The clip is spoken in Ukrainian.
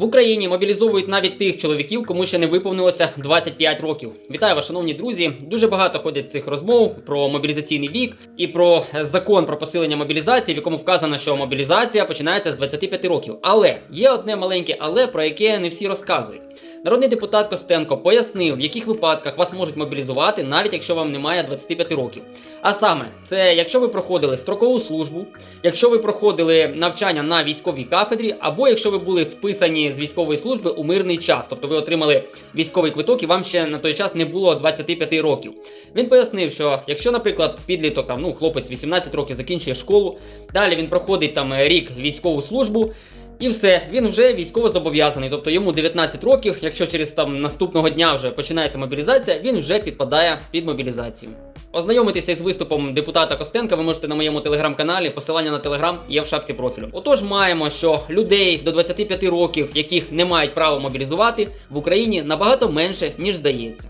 В Україні мобілізовують навіть тих чоловіків, кому ще не виповнилося 25 років. Вітаю вас, шановні друзі. Дуже багато ходять цих розмов про мобілізаційний вік і про закон про посилення мобілізації, в якому вказано, що мобілізація починається з 25 років. Але є одне маленьке але, про яке не всі розказують. Народний депутат Костенко пояснив, в яких випадках вас можуть мобілізувати, навіть якщо вам немає 25 років. А саме, це якщо ви проходили строкову службу, якщо ви проходили навчання на військовій кафедрі, або якщо ви були списані з військової служби у мирний час, тобто ви отримали військовий квиток і вам ще на той час не було 25 років. Він пояснив, що якщо, наприклад, підліток там, ну, хлопець 18 років закінчує школу, далі він проходить там рік військову службу. І все, він вже військово зобов'язаний. Тобто йому 19 років, якщо через там наступного дня вже починається мобілізація, він вже підпадає під мобілізацію. Ознайомитися з виступом депутата Костенка ви можете на моєму телеграм-каналі. Посилання на телеграм є в шапці профілю. Отож, маємо, що людей до 25 років, яких не мають права мобілізувати, в Україні набагато менше ніж здається.